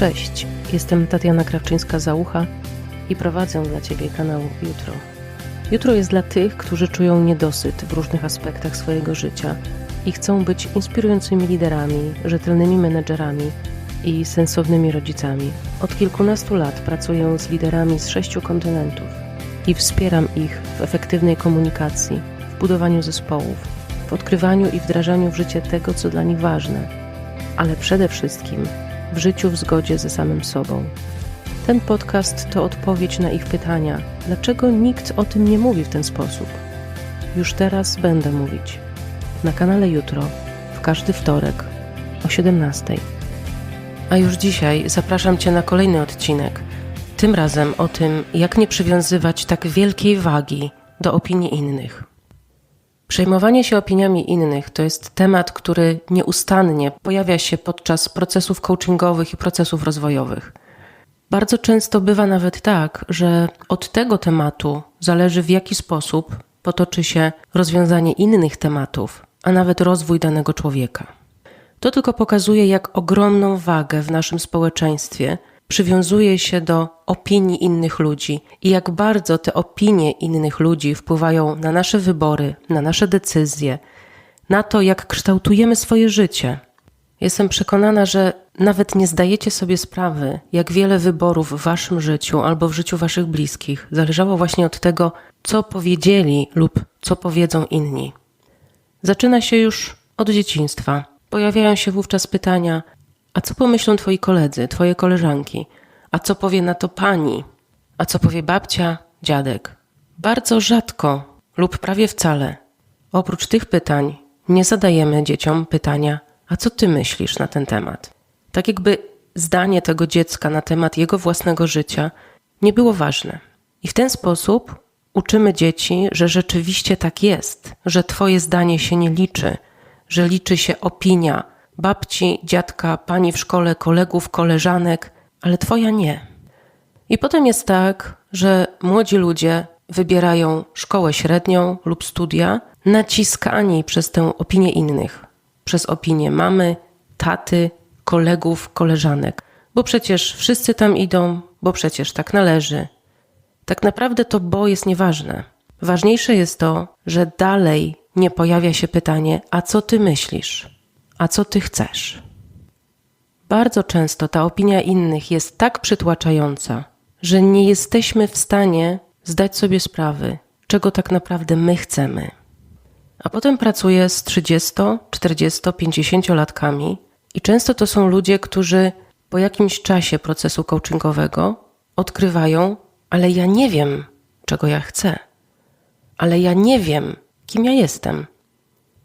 Cześć, jestem Tatiana Krawczyńska-Załucha i prowadzę dla Ciebie kanał Jutro. Jutro jest dla tych, którzy czują niedosyt w różnych aspektach swojego życia i chcą być inspirującymi liderami, rzetelnymi menedżerami i sensownymi rodzicami. Od kilkunastu lat pracuję z liderami z sześciu kontynentów i wspieram ich w efektywnej komunikacji, w budowaniu zespołów, w odkrywaniu i wdrażaniu w życie tego, co dla nich ważne, ale przede wszystkim w życiu w zgodzie ze samym sobą. Ten podcast to odpowiedź na ich pytania, dlaczego nikt o tym nie mówi w ten sposób. Już teraz będę mówić. Na kanale Jutro, w każdy wtorek o 17. A już dzisiaj zapraszam Cię na kolejny odcinek. Tym razem o tym, jak nie przywiązywać tak wielkiej wagi do opinii innych. Przejmowanie się opiniami innych to jest temat, który nieustannie pojawia się podczas procesów coachingowych i procesów rozwojowych. Bardzo często bywa nawet tak, że od tego tematu zależy, w jaki sposób potoczy się rozwiązanie innych tematów, a nawet rozwój danego człowieka. To tylko pokazuje, jak ogromną wagę w naszym społeczeństwie przywiązuje się do opinii innych ludzi i jak bardzo te opinie innych ludzi wpływają na nasze wybory, na nasze decyzje, na to, jak kształtujemy swoje życie. Jestem przekonana, że nawet nie zdajecie sobie sprawy, jak wiele wyborów w waszym życiu albo w życiu waszych bliskich zależało właśnie od tego, co powiedzieli lub co powiedzą inni. Zaczyna się już od dzieciństwa. Pojawiają się wówczas pytania: a co pomyślą twoi koledzy, twoje koleżanki? A co powie na to pani? A co powie babcia, dziadek? Bardzo rzadko lub prawie wcale. Oprócz tych pytań nie zadajemy dzieciom pytania: a co ty myślisz na ten temat? Tak jakby zdanie tego dziecka na temat jego własnego życia nie było ważne. I w ten sposób uczymy dzieci, że rzeczywiście tak jest, że twoje zdanie się nie liczy, że liczy się opinia babci, dziadka, pani w szkole, kolegów, koleżanek, ale twoja nie. I potem jest tak, że młodzi ludzie wybierają szkołę średnią lub studia, naciskani przez tę opinię innych, przez opinię mamy, taty, kolegów, koleżanek, bo przecież wszyscy tam idą, bo przecież tak należy. Tak naprawdę to bo jest nieważne. Ważniejsze jest to, że dalej nie pojawia się pytanie: a co ty myślisz? A co ty chcesz? Bardzo często ta opinia innych jest tak przytłaczająca, że nie jesteśmy w stanie zdać sobie sprawy, czego tak naprawdę my chcemy. A potem pracuję z 30, 40, 50 latkami i często to są ludzie, którzy po jakimś czasie procesu coachingowego odkrywają, ale ja nie wiem, czego ja chcę. Ale ja nie wiem, kim ja jestem.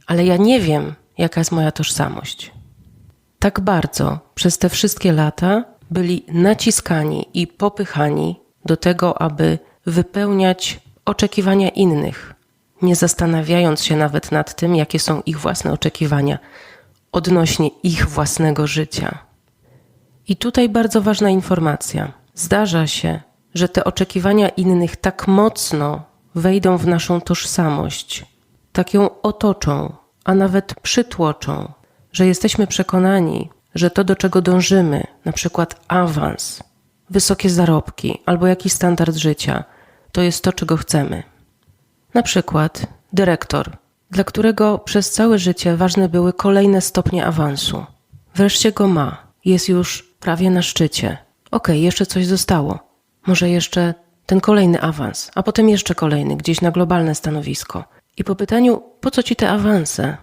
Ale ja nie wiem, jaka jest moja tożsamość. Tak bardzo przez te wszystkie lata byli naciskani i popychani do tego, aby wypełniać oczekiwania innych, nie zastanawiając się nawet nad tym, jakie są ich własne oczekiwania odnośnie ich własnego życia. I tutaj bardzo ważna informacja. Zdarza się, że te oczekiwania innych tak mocno wejdą w naszą tożsamość, tak ją otoczą, a nawet przytłoczą, że jesteśmy przekonani, że to, do czego dążymy, na przykład awans, wysokie zarobki albo jakiś standard życia, to jest to, czego chcemy. Na przykład dyrektor, dla którego przez całe życie ważne były kolejne stopnie awansu. Wreszcie go ma, jest już prawie na szczycie. Okej, jeszcze coś zostało. Może jeszcze ten kolejny awans, a potem jeszcze kolejny, gdzieś na globalne stanowisko. I po pytaniu, po co ci te awanse?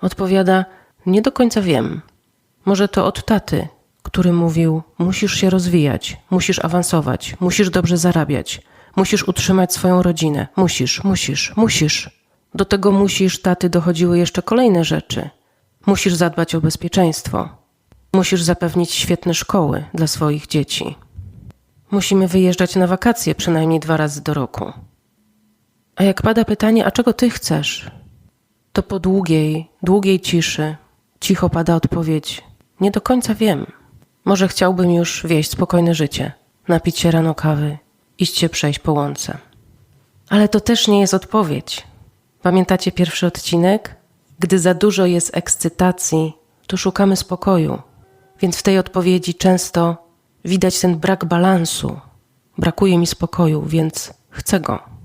Odpowiada, nie do końca wiem. Może to od taty, który mówił: Musisz się rozwijać, musisz awansować, musisz dobrze zarabiać, musisz utrzymać swoją rodzinę, musisz, musisz, musisz. Do tego musisz taty dochodziły jeszcze kolejne rzeczy. Musisz zadbać o bezpieczeństwo, musisz zapewnić świetne szkoły dla swoich dzieci. Musimy wyjeżdżać na wakacje przynajmniej dwa razy do roku. A jak pada pytanie, a czego ty chcesz? To po długiej, długiej ciszy cicho pada odpowiedź: Nie do końca wiem. Może chciałbym już wieść spokojne życie, napić się rano kawy, iść się przejść po łące. Ale to też nie jest odpowiedź. Pamiętacie pierwszy odcinek? Gdy za dużo jest ekscytacji, to szukamy spokoju, więc w tej odpowiedzi często Widać ten brak balansu. Brakuje mi spokoju, więc chcę go.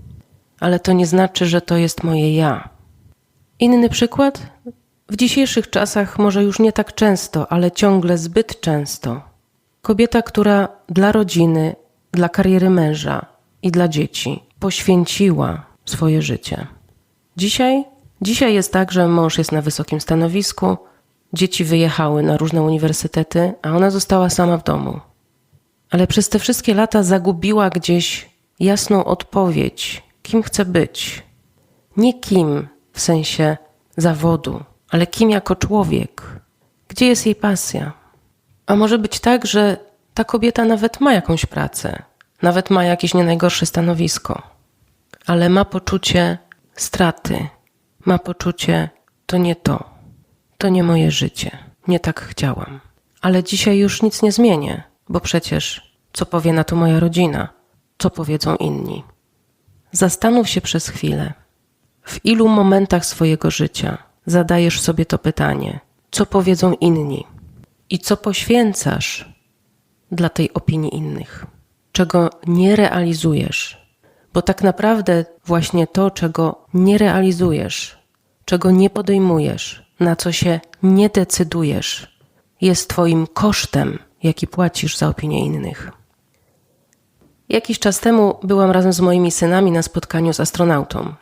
Ale to nie znaczy, że to jest moje ja. Inny przykład? W dzisiejszych czasach może już nie tak często, ale ciągle zbyt często. Kobieta, która dla rodziny, dla kariery męża i dla dzieci poświęciła swoje życie. Dzisiaj, dzisiaj jest tak, że mąż jest na wysokim stanowisku, dzieci wyjechały na różne uniwersytety, a ona została sama w domu. Ale przez te wszystkie lata zagubiła gdzieś jasną odpowiedź, kim chce być. Nie kim w sensie zawodu, ale kim jako człowiek. Gdzie jest jej pasja? A może być tak, że ta kobieta nawet ma jakąś pracę, nawet ma jakieś nie najgorsze stanowisko, ale ma poczucie straty, ma poczucie to nie to, to nie moje życie, nie tak chciałam. Ale dzisiaj już nic nie zmienię, bo przecież co powie na to moja rodzina, co powiedzą inni. Zastanów się przez chwilę, w ilu momentach swojego życia zadajesz sobie to pytanie, co powiedzą inni i co poświęcasz dla tej opinii innych, czego nie realizujesz, bo tak naprawdę właśnie to, czego nie realizujesz, czego nie podejmujesz, na co się nie decydujesz, jest Twoim kosztem, jaki płacisz za opinię innych. Jakiś czas temu byłam razem z moimi synami na spotkaniu z astronautą.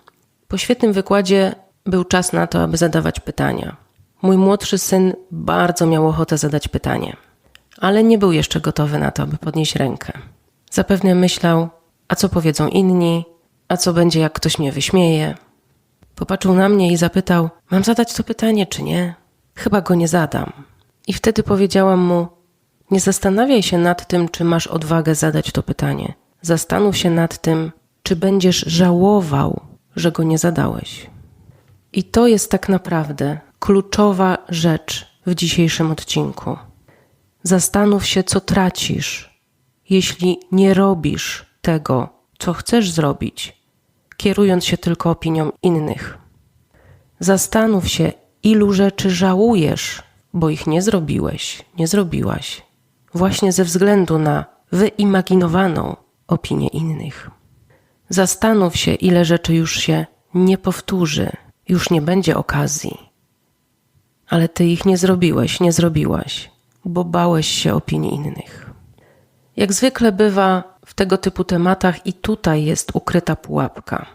Po świetnym wykładzie był czas na to, aby zadawać pytania. Mój młodszy syn bardzo miał ochotę zadać pytanie, ale nie był jeszcze gotowy na to, aby podnieść rękę. Zapewne myślał, a co powiedzą inni, a co będzie, jak ktoś mnie wyśmieje. Popatrzył na mnie i zapytał: Mam zadać to pytanie, czy nie? Chyba go nie zadam. I wtedy powiedziałam mu: Nie zastanawiaj się nad tym, czy masz odwagę zadać to pytanie. Zastanów się nad tym, czy będziesz żałował, że go nie zadałeś. I to jest tak naprawdę kluczowa rzecz w dzisiejszym odcinku. Zastanów się, co tracisz, jeśli nie robisz tego, co chcesz zrobić, kierując się tylko opinią innych. Zastanów się, ilu rzeczy żałujesz, bo ich nie zrobiłeś, nie zrobiłaś, właśnie ze względu na wyimaginowaną opinię innych. Zastanów się, ile rzeczy już się nie powtórzy, już nie będzie okazji. Ale ty ich nie zrobiłeś, nie zrobiłaś, bo bałeś się opinii innych. Jak zwykle bywa w tego typu tematach, i tutaj jest ukryta pułapka,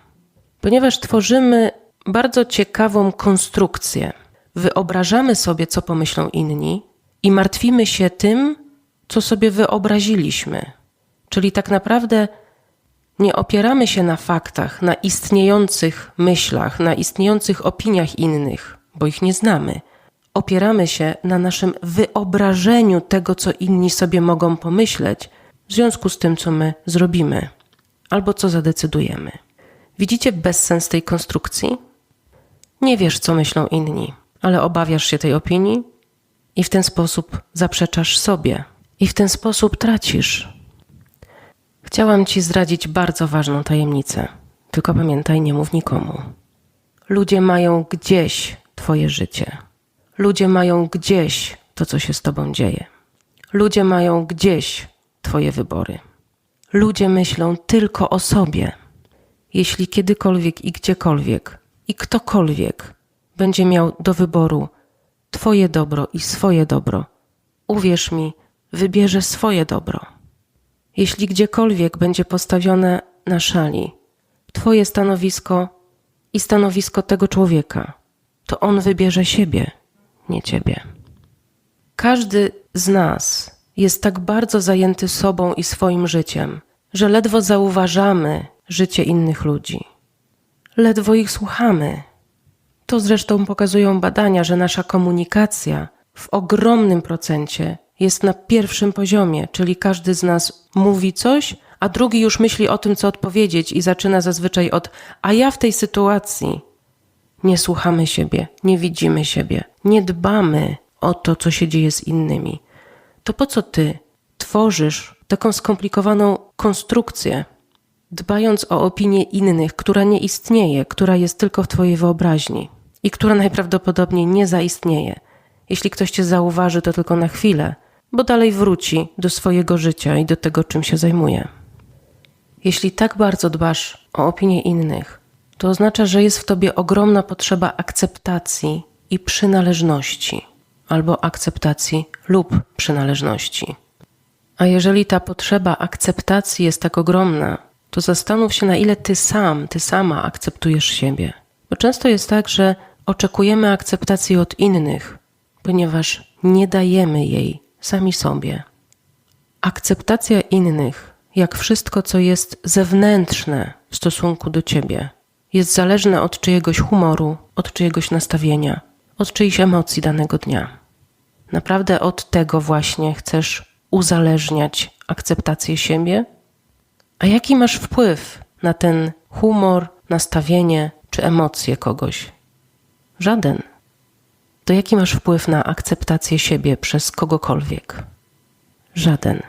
ponieważ tworzymy bardzo ciekawą konstrukcję. Wyobrażamy sobie, co pomyślą inni, i martwimy się tym, co sobie wyobraziliśmy. Czyli tak naprawdę nie opieramy się na faktach, na istniejących myślach, na istniejących opiniach innych, bo ich nie znamy. Opieramy się na naszym wyobrażeniu tego, co inni sobie mogą pomyśleć, w związku z tym, co my zrobimy albo co zadecydujemy. Widzicie bezsens tej konstrukcji? Nie wiesz, co myślą inni, ale obawiasz się tej opinii i w ten sposób zaprzeczasz sobie, i w ten sposób tracisz Chciałam ci zdradzić bardzo ważną tajemnicę. Tylko pamiętaj, nie mów nikomu. Ludzie mają gdzieś Twoje życie. Ludzie mają gdzieś to, co się z Tobą dzieje. Ludzie mają gdzieś Twoje wybory. Ludzie myślą tylko o sobie. Jeśli kiedykolwiek i gdziekolwiek i ktokolwiek będzie miał do wyboru Twoje dobro i swoje dobro, uwierz mi, wybierze swoje dobro. Jeśli gdziekolwiek będzie postawione na szali Twoje stanowisko i stanowisko tego człowieka, to on wybierze siebie, nie Ciebie. Każdy z nas jest tak bardzo zajęty sobą i swoim życiem, że ledwo zauważamy życie innych ludzi. Ledwo ich słuchamy. To zresztą pokazują badania, że nasza komunikacja w ogromnym procencie jest na pierwszym poziomie, czyli każdy z nas mówi coś, a drugi już myśli o tym, co odpowiedzieć i zaczyna zazwyczaj od a ja w tej sytuacji nie słuchamy siebie, nie widzimy siebie, nie dbamy o to, co się dzieje z innymi. To po co ty tworzysz taką skomplikowaną konstrukcję, dbając o opinię innych, która nie istnieje, która jest tylko w twojej wyobraźni i która najprawdopodobniej nie zaistnieje. Jeśli ktoś cię zauważy, to tylko na chwilę, bo dalej wróci do swojego życia i do tego, czym się zajmuje. Jeśli tak bardzo dbasz o opinię innych, to oznacza, że jest w tobie ogromna potrzeba akceptacji i przynależności, albo akceptacji lub przynależności. A jeżeli ta potrzeba akceptacji jest tak ogromna, to zastanów się, na ile ty sam, ty sama akceptujesz siebie. Bo często jest tak, że oczekujemy akceptacji od innych, ponieważ nie dajemy jej sami sobie. Akceptacja innych, jak wszystko, co jest zewnętrzne w stosunku do ciebie, jest zależne od czyjegoś humoru, od czyjegoś nastawienia, od czyichś emocji danego dnia. Naprawdę od tego właśnie chcesz uzależniać akceptację siebie? A jaki masz wpływ na ten humor, nastawienie czy emocje kogoś? Żaden. To jaki masz wpływ na akceptację siebie przez kogokolwiek? Żaden.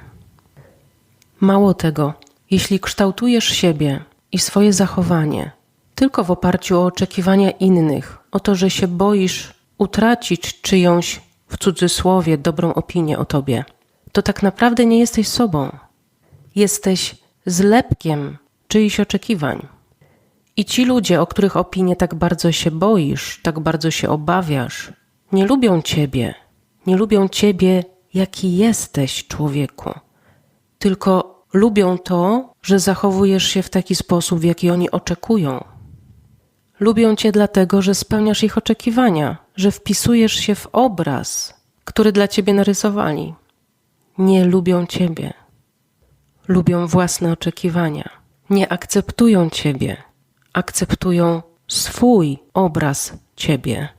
Mało tego, jeśli kształtujesz siebie i swoje zachowanie tylko w oparciu o oczekiwania innych, o to, że się boisz utracić czyjąś w cudzysłowie dobrą opinię o tobie, to tak naprawdę nie jesteś sobą. Jesteś zlepkiem czyichś oczekiwań. I ci ludzie, o których opinię tak bardzo się boisz, tak bardzo się obawiasz, nie lubią ciebie. Nie lubią ciebie, jaki jesteś, człowieku. Tylko lubią to, że zachowujesz się w taki sposób, w jaki oni oczekują. Lubią cię dlatego, że spełniasz ich oczekiwania, że wpisujesz się w obraz, który dla ciebie narysowali. Nie lubią ciebie. Lubią własne oczekiwania. Nie akceptują ciebie. Akceptują swój obraz ciebie.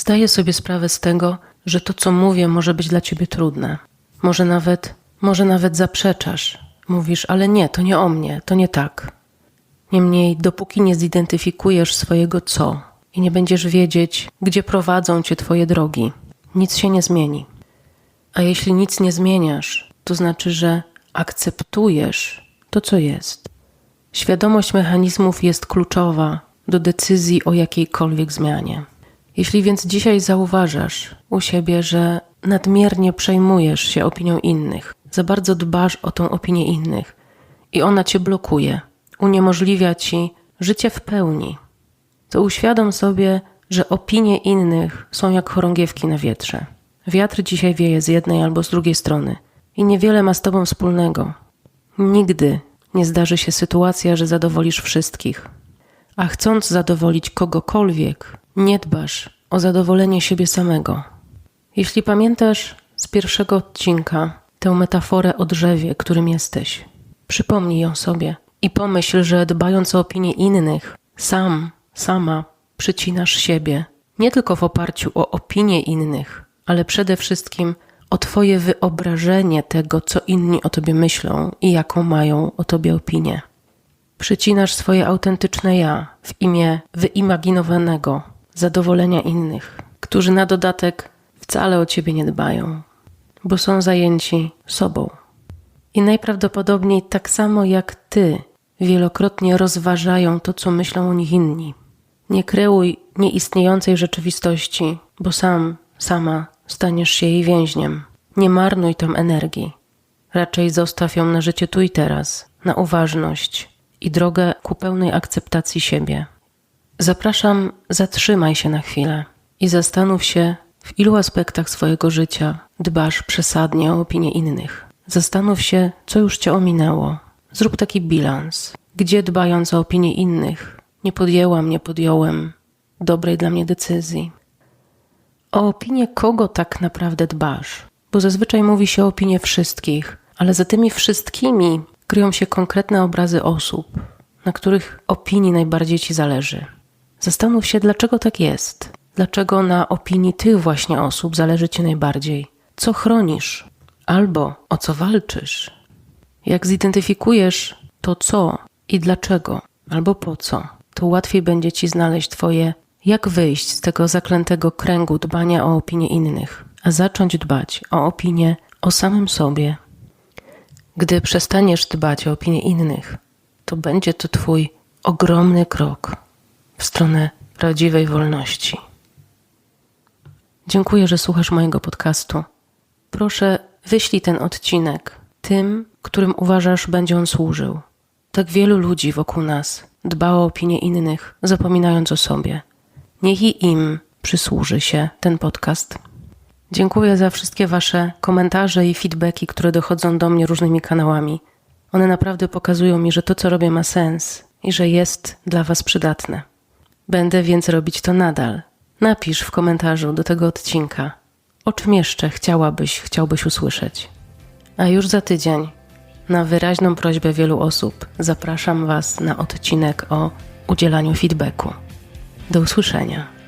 Zdaję sobie sprawę z tego, że to, co mówię, może być dla ciebie trudne. Może nawet, może nawet zaprzeczasz. Mówisz, ale nie, to nie o mnie, to nie tak. Niemniej, dopóki nie zidentyfikujesz swojego co i nie będziesz wiedzieć, gdzie prowadzą cię twoje drogi, nic się nie zmieni. A jeśli nic nie zmieniasz, to znaczy, że akceptujesz to, co jest. Świadomość mechanizmów jest kluczowa do decyzji o jakiejkolwiek zmianie. Jeśli więc dzisiaj zauważasz u siebie, że nadmiernie przejmujesz się opinią innych, za bardzo dbasz o tą opinię innych i ona cię blokuje, uniemożliwia ci życie w pełni, to uświadom sobie, że opinie innych są jak chorągiewki na wietrze. Wiatr dzisiaj wieje z jednej albo z drugiej strony i niewiele ma z tobą wspólnego. Nigdy nie zdarzy się sytuacja, że zadowolisz wszystkich. A chcąc zadowolić kogokolwiek, nie dbasz o zadowolenie siebie samego. Jeśli pamiętasz z pierwszego odcinka tę metaforę o drzewie, którym jesteś, przypomnij ją sobie i pomyśl, że dbając o opinię innych, sam, sama przycinasz siebie, nie tylko w oparciu o opinie innych, ale przede wszystkim o Twoje wyobrażenie tego, co inni o Tobie myślą i jaką mają o Tobie opinię. Przycinasz swoje autentyczne ja w imię wyimaginowanego zadowolenia innych, którzy na dodatek wcale o Ciebie nie dbają, bo są zajęci sobą. I najprawdopodobniej tak samo jak Ty wielokrotnie rozważają to, co myślą o nich inni. Nie kreuj nieistniejącej rzeczywistości, bo sam, sama staniesz się jej więźniem. Nie marnuj tam energii. Raczej zostaw ją na życie tu i teraz, na uważność i drogę ku pełnej akceptacji siebie. Zapraszam, zatrzymaj się na chwilę i zastanów się, w ilu aspektach swojego życia dbasz przesadnie o opinię innych. Zastanów się, co już cię ominęło. Zrób taki bilans, gdzie dbając o opinię innych nie podjęłam, nie podjąłem dobrej dla mnie decyzji. O opinię kogo tak naprawdę dbasz? Bo zazwyczaj mówi się o opinię wszystkich, ale za tymi wszystkimi kryją się konkretne obrazy osób, na których opinii najbardziej ci zależy. Zastanów się, dlaczego tak jest. Dlaczego na opinii tych właśnie osób zależy ci najbardziej? Co chronisz? Albo o co walczysz? Jak zidentyfikujesz to co i dlaczego, albo po co, to łatwiej będzie ci znaleźć twoje jak wyjść z tego zaklętego kręgu dbania o opinię innych, a zacząć dbać o opinię o samym sobie. Gdy przestaniesz dbać o opinię innych, to będzie to twój ogromny krok w stronę prawdziwej wolności. Dziękuję, że słuchasz mojego podcastu. Proszę, Wyślij ten odcinek tym, którym uważasz będzie on służył. Tak wielu ludzi wokół nas dba o opinię innych, zapominając o sobie. Niech i im przysłuży się ten podcast. Dziękuję za wszystkie Wasze komentarze i feedbacki, które dochodzą do mnie różnymi kanałami. One naprawdę pokazują mi, że to, co robię, ma sens i że jest dla Was przydatne. Będę więc robić to nadal. Napisz w komentarzu do tego odcinka, o czym jeszcze chciałabyś, chciałbyś usłyszeć. A już za tydzień, na wyraźną prośbę wielu osób, zapraszam Was na odcinek o udzielaniu feedbacku. Do usłyszenia.